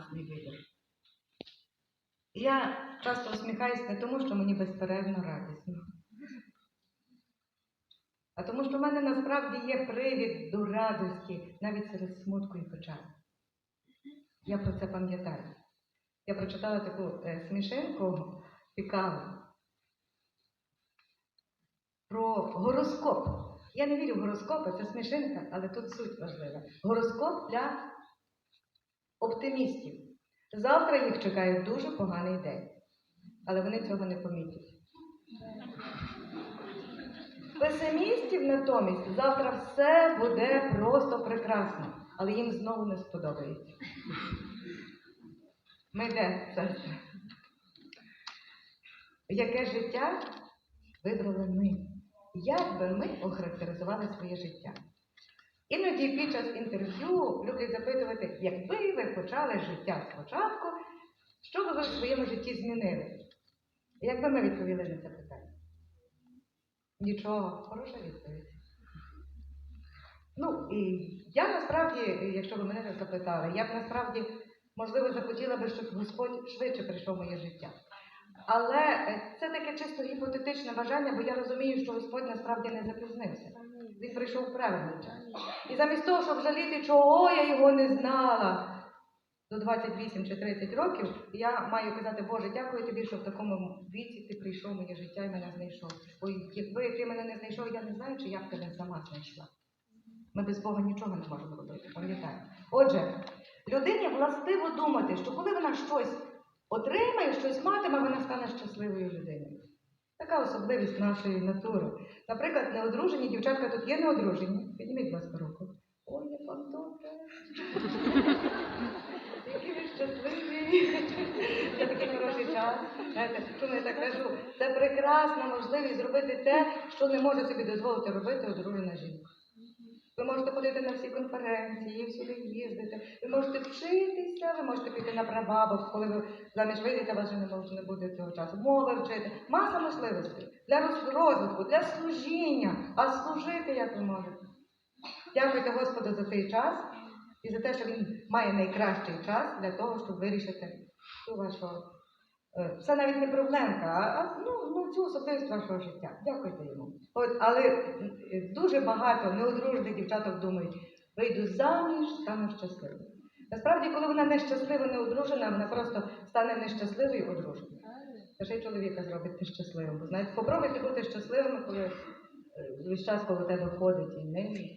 власний вибір. Я часто усміхаюсь не тому, що мені безперервно радісно, а тому, що в мене насправді є привід до радості навіть серед смутку і печалі. Я про це пам'ятаю. Я прочитала таку е, смішинку цікаву про гороскоп. Я не вірю в гороскопи, це смішинка, але тут суть важлива. Гороскоп для оптимістів. Завтра їх чекає дуже поганий день, але вони цього не помітять. Песимістів натомість завтра все буде просто прекрасно, але їм знову не сподобається. Ми де, сестри? Яке життя вибрали ми? Як би ми охарактеризували своє життя? Іноді під час інтерв'ю люблять запитувати, якби ви почали життя спочатку, що би ви в своєму житті змінили? Як би ми відповіли на це питання? Нічого, хороша відповідь. Ну, і я насправді, якщо ви мене так запитали, я б насправді, можливо, захотіла би, щоб Господь швидше прийшов в моє життя. Але е, це таке чисто гіпотетичне бажання, бо я розумію, що Господь насправді не запізнився. Він прийшов в правильний час. І замість того, щоб жаліти, чого я його не знала до 28 чи 30 років, я маю казати, Боже, дякую тобі, що в такому віці ти прийшов моє життя і мене знайшов. Бо якби ти мене не знайшов, я не знаю, чи я б тебе сама знайшла. Ми без Бога нічого не можемо робити, пам'ятаємо. Отже, людині властиво думати, що коли вона щось отримає, щось матиме, вона стане щасливою людиною. Така особливість нашої натури. Наприклад, неодружені дівчатка тут є неодружені. Підніміть, будь ласка, руку. Ой, як вам добре. Це такий хороший час. Знаєте, чому я так кажу? Це прекрасна можливість зробити те, що не може собі дозволити робити одружена жінка. Ви можете ходити на всі конференції, всюди їздити, ви можете вчитися, ви можете піти на прабабок, коли ви заміж вийдете, вас вже не буде цього часу. Мови вчити. Маса можливостей для розвитку, для служіння. А служити як ви можете? Дякуйте Господу за цей час і за те, що він має найкращий час для того, щоб вирішити цю вашу. е, Це навіть не проблемка, а, ну, ну, цю особливість вашого життя. Дякуйте йому. От, але е, дуже багато неодружених дівчаток думають, вийду заміж, стану щасливою. Насправді, коли вона нещаслива, не одружена, вона просто стане нещасливою одруженою. Це ще й чоловіка зробить нещасливим. Бо знаєте, попробуйте бути щасливими, коли е, весь час коло тебе ходить і не.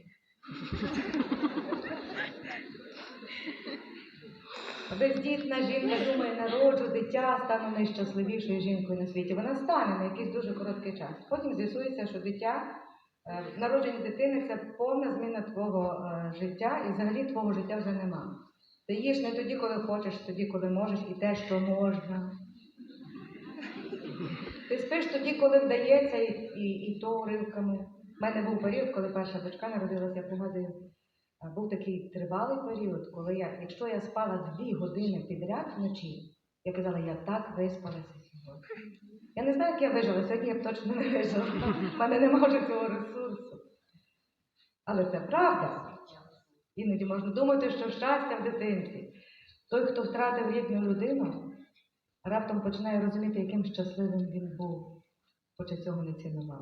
Бездітна жінка думає, народжу дитя, стану найщасливішою жінкою на світі. Вона стане на якийсь дуже короткий час. Потім з'ясується, що дитя, е, народження дитини це повна зміна твого е, життя, і взагалі твого життя вже нема. Ти їш не тоді, коли хочеш, тоді, коли можеш, і те, що можна. Ти спиш тоді, коли вдається, і, і, і то уривками. У мене був період, коли перша дочка народилася, я пригадую, був такий тривалий період, коли я, якщо я спала дві години підряд вночі, я казала, я так виспалася сьогодні. Я не знаю, як я вижила, сьогодні я б точно не вижила. У мене немає вже цього ресурсу. Але це правда. Іноді можна думати, що щастя в дитинстві. Той, хто втратив рідну людину, раптом починає розуміти, яким щасливим він був, хоча цього не цінував.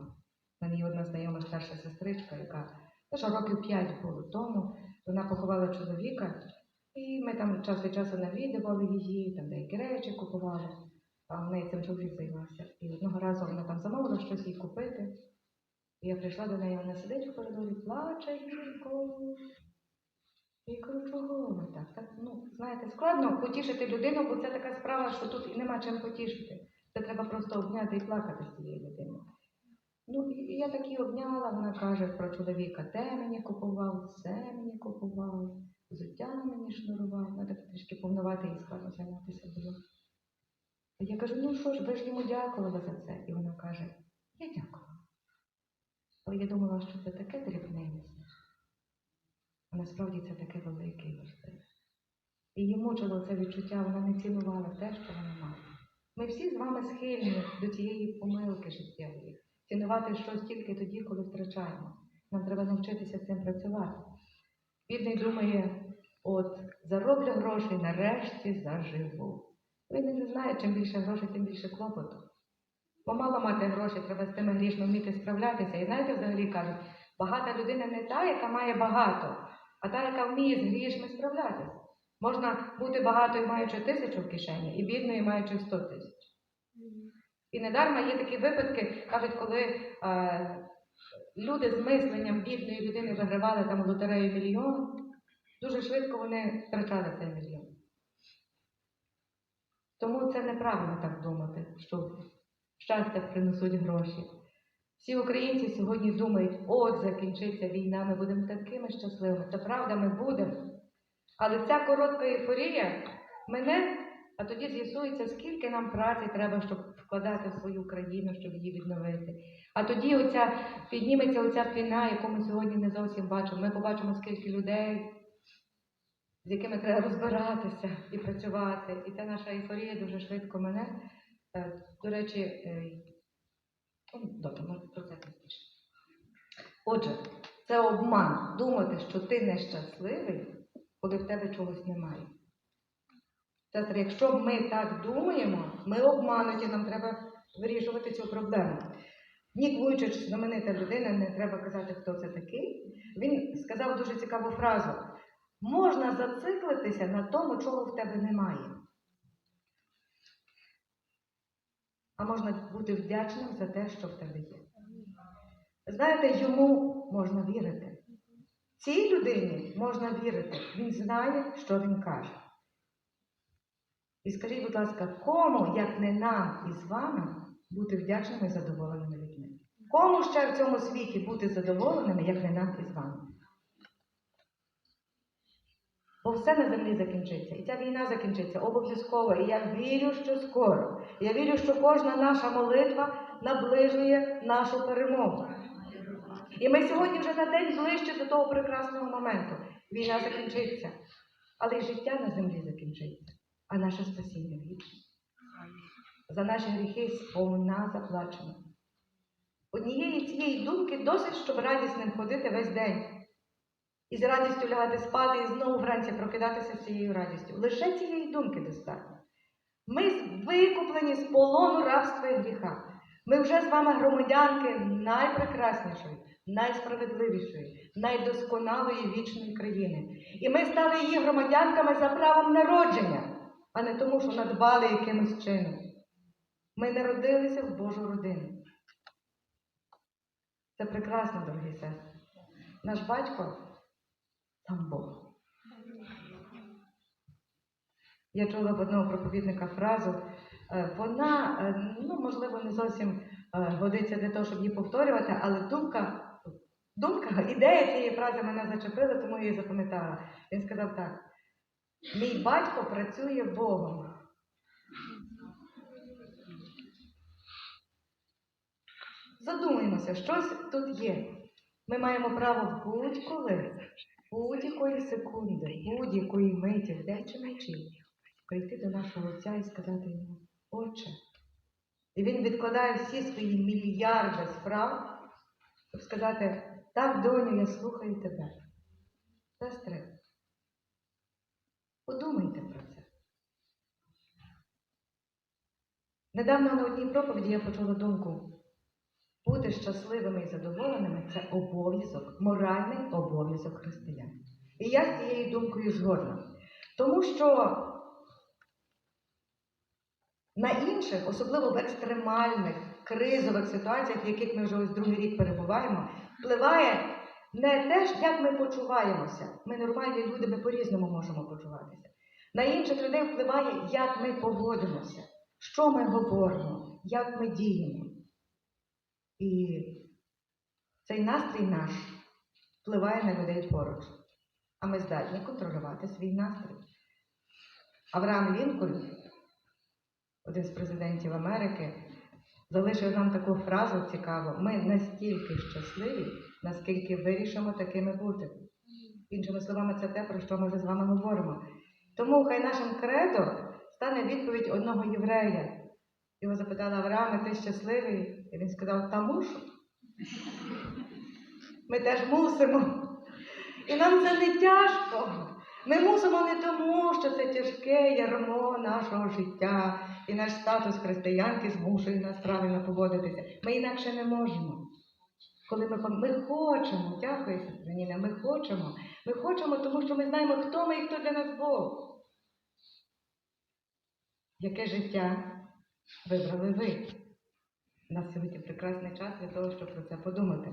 У мене є одна знайома старша сестричка, яка теж років п'ять було тому, вона поховала чоловіка, і ми там час від часу навідували її, там деякі речі купували, а в неї цим чоловік займався. І одного разу вона там замовила щось їй купити. І я прийшла до неї, вона сидить в коридорі, плаче гірко. І кажу, чого ви так? так? Ну, знаєте, складно потішити людину, бо це така справа, що тут і нема чим потішити. Це треба просто обняти і плакати з цією людиною. Ну, я так її обняла, вона каже про чоловіка, те мені купував, це мені купував, взуття мені шнурував, вона так трішки повнувати і складно зайнятися було. Я кажу, ну що ж, ви ж йому дякували за це. І вона каже, я дякувала. Але я думала, що це таке дрібненьке. А насправді це таке велике і важливе. І її мучило це відчуття, вона не цінувала те, що вона мала. Ми всі з вами схильні до цієї помилки життєвої. Цінувати щось тільки тоді, коли втрачаємо. Нам треба навчитися з цим працювати. Бідний думає, От, зароблю грошей, нарешті заживу. Він не знає, чим більше грошей, тим більше клопоту. Бо мало мати грошей, треба з тими грішми вміти справлятися. І знаєте, взагалі кажуть, багата людина не та, яка має багато, а та, яка вміє з грішми справлятися. Можна бути багатою, маючи тисячу в кишені, і бідною, маючи сто тисяч. І недарма є такі випадки, кажуть, коли е, люди з мисленням бідної людини вигравали там лотерею мільйон, дуже швидко вони втрачали цей мільйон. Тому це неправильно так думати, що щастя принесуть гроші. Всі українці сьогодні думають, от закінчиться війна, ми будемо такими щасливими. Це правда, ми будемо. Але ця коротка ейфорія мене, а тоді з'ясується, скільки нам праці треба, щоб вкладати в свою країну, щоб її відновити. А тоді оця підніметься оця війна, яку ми сьогодні не зовсім бачимо. Ми побачимо, скільки людей, з якими треба розбиратися і працювати. І ця наша ейфорія дуже швидко мене. Е, До речі, е, ну, добре, може про це пізніше. Отже, це обман думати, що ти нещасливий, коли в тебе чогось немає. Сестри, якщо ми так думаємо, ми обмануті, нам треба вирішувати цю проблему. Нік Вуйчич, знаменита людина, не треба казати, хто це такий. Він сказав дуже цікаву фразу: можна зациклитися на тому, чого в тебе немає. А можна бути вдячним за те, що в тебе є. Знаєте, йому можна вірити. Цій людині можна вірити. Він знає, що він каже. І скажіть, будь ласка, кому, як не нам із вами, бути вдячними і задоволеними людьми? Кому ще в цьому світі бути задоволеними, як не нам із вами? Бо все на землі закінчиться, і ця війна закінчиться обов'язково. І я вірю, що скоро. Я вірю, що кожна наша молитва наближує нашу перемогу. І ми сьогодні вже на день ближче до того прекрасного моменту. Війна закінчиться, але й життя на землі закінчиться, а наше спасіння вічне. За наші гріхи сповна заплачено. Однієї цієї думки досить, щоб радісним ходити весь день. І з радістю лягати спати, і знову вранці прокидатися цією радістю. Лише цієї думки достатньо. Ми викуплені з полону рабства і гріха. Ми вже з вами громадянки найпрекраснішої, найсправедливішої, найдосконалої вічної країни. І ми стали її громадянками за правом народження, а не тому, що надбали якимось чином. Ми народилися в Божу родину. Це прекрасно, дорогі сестри. Наш батько сам Бог. Я чула в одного проповідника фразу, е, вона, е, ну, можливо, не зовсім е, годиться для того, щоб її повторювати, але думка, думка, ідея цієї фрази мене зачепила, тому я її запам'ятала. Він сказав так: мій батько працює Богом. Задумаємося, щось тут є. Ми маємо право будь-коли, будь-якої секунди, будь-якої миті, вдень чи вночі, прийти до нашого Отця і сказати йому, Отче. І він відкладає всі свої мільярди справ, щоб сказати, так, доню, я слухаю тебе. Сестри, подумайте про це. Недавно на одній проповіді я почула думку. Бути щасливими і задоволеними це обов'язок, моральний обов'язок християн. І я з цією думкою згодна. Тому що на інших, особливо в екстремальних, кризових ситуаціях, в яких ми вже ось другий рік перебуваємо, впливає не те, ж, як ми почуваємося. Ми нормальні люди, ми по-різному можемо почуватися. На інших людей впливає, як ми поводимося, що ми говоримо, як ми діємо. І цей настрій наш впливає на людей поруч. А ми здатні контролювати свій настрій. Авраам Лінкольн, один з президентів Америки, залишив нам таку фразу цікаву: ми настільки щасливі, наскільки вирішимо такими бути. Іншими словами, це те, про що ми вже з вами говоримо. Тому хай нашим кредо стане відповідь одного єврея. Його запитала Аврааме, ти щасливий? І він сказав, та мушу. Ми теж мусимо. І нам це не тяжко. Ми мусимо не тому, що це тяжке ярмо нашого життя, і наш статус християнки змушує нас правильно поводитися. Ми інакше не можемо. Коли ми, ми хочемо, дякую, сестра Ніна, ми хочемо. Ми хочемо, тому що ми знаємо, хто ми і хто для нас Бог. Яке життя вибрали ви? У нас сьогодні прекрасний час для того, щоб про це подумати.